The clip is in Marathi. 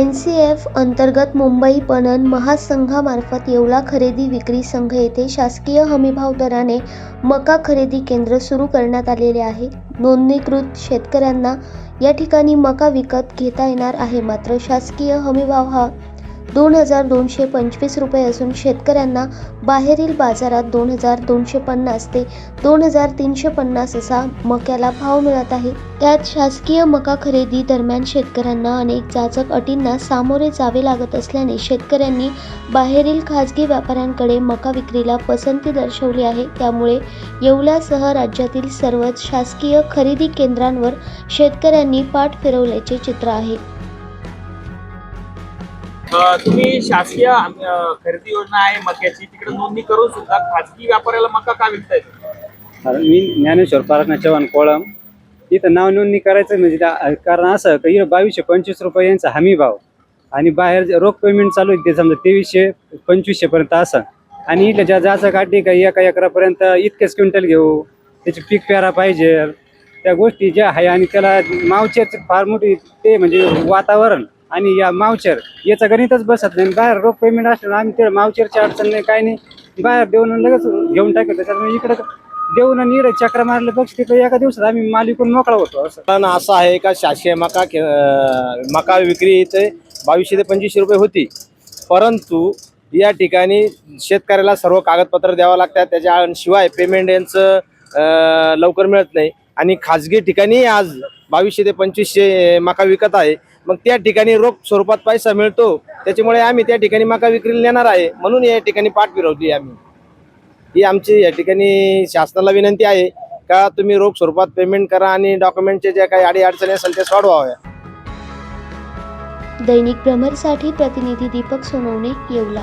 एन सी एफ अंतर्गत मुंबई पणन महासंघामार्फत येवला खरेदी विक्री संघ येथे शासकीय हमीभाव दराने मका खरेदी केंद्र सुरू करण्यात आलेले आहे. नोंदणीकृत शेतकऱ्यांना या ठिकाणी मका विकत घेता येणार आहे. मात्र शासकीय हमीभाव हा दोन हजार दोनशे पंचवीस रुपये असून शेतकऱ्यांना बाहेरील बाजारात दोन हजार दोनशे पन्नास ते दोन हजार तीनशे पन्नास असा मक्याला भाव मिळत आहे. त्यात शासकीय मका खरेदी दरम्यान शेतकऱ्यांना अनेक जाचक अटींना सामोरे जावे लागत असल्याने शेतकऱ्यांनी बाहेरील खाजगी व्यापाऱ्यांकडे मका विक्रीला पसंती दर्शवली आहे. त्यामुळे येवल्यासह राज्यातील सर्वच शासकीय खरेदी केंद्रांवर शेतकऱ्यांनी पाठ फिरवल्याचे चित्र आहे. तुम्ही शासकीय खरेदी योजना आहे मक्याची तिकडे नोंदणी करून सुद्धा खाजगी व्यापाऱ्याला मका का विकताय कारण मी ज्ञानेश्वर पारखना चव्हाण कोळम. इथं नाव नोंदणी करायचं म्हणजे कारण असं की बावीसशे पंचवीस रुपये यांचा हमी भाव. आणि बाहेर रोख पेमेंट चालू आहे ते समजा तेवीसशे पंचवीसशे पर्यंत असं. आणि इथं ज्या जायचं काढली का एका एकरापर्यंत इतकेच क्विंटल घेऊ. त्याची पीक पेरा पाहिजे. त्या गोष्टी ज्या आहे आणि त्याला मावचे फार मोठी ते म्हणजे वातावरण. आणि या मावचर याचं गणितच बसत नाही. बाहेर रोख पेमेंट असलं आम्ही ते मावचरची अडचण नाही काही नाही. बाहेर देऊन लगेच घेऊन टाकतो त्याच्यामुळे इकडं देऊन आणि इकडे चक्र मारले बघ तिकडे एका दिवसात आम्ही मालिकून मोकळा होतो असं. कारण असं आहे का शासकीय मका के- अं, मका विक्री इथे बावीसशे ते पंचवीसशे रुपये होती. परंतु या ठिकाणी शेतकऱ्याला सर्व कागदपत्र द्यावं लागतात. त्याच्या शिवाय पेमेंट यांचं अं, लवकर मिळत नाही. आणि खाजगी ठिकाणी आज बावीसशे ते पंचवीसशे मका विकत आहे. मग त्या ठिकाणी रोख स्वरूपात पैसा मिळतो. त्याच्यामुळे आम्ही त्या ठिकाणी मका विक्रीला नेणार आहे. म्हणून या ठिकाणी पाठ फिरवली आम्ही. ही आमची या ठिकाणी शासनाला विनंती आहे. का तुम्ही रोख स्वरूपात पेमेंट करा आणि डॉक्युमेंटचे ज्या काही अडी अडचणी असेल त्या सोडवाव्या. दैनिक भ्रमरसाठी प्रतिनिधी दीपक सोनवणे येवला.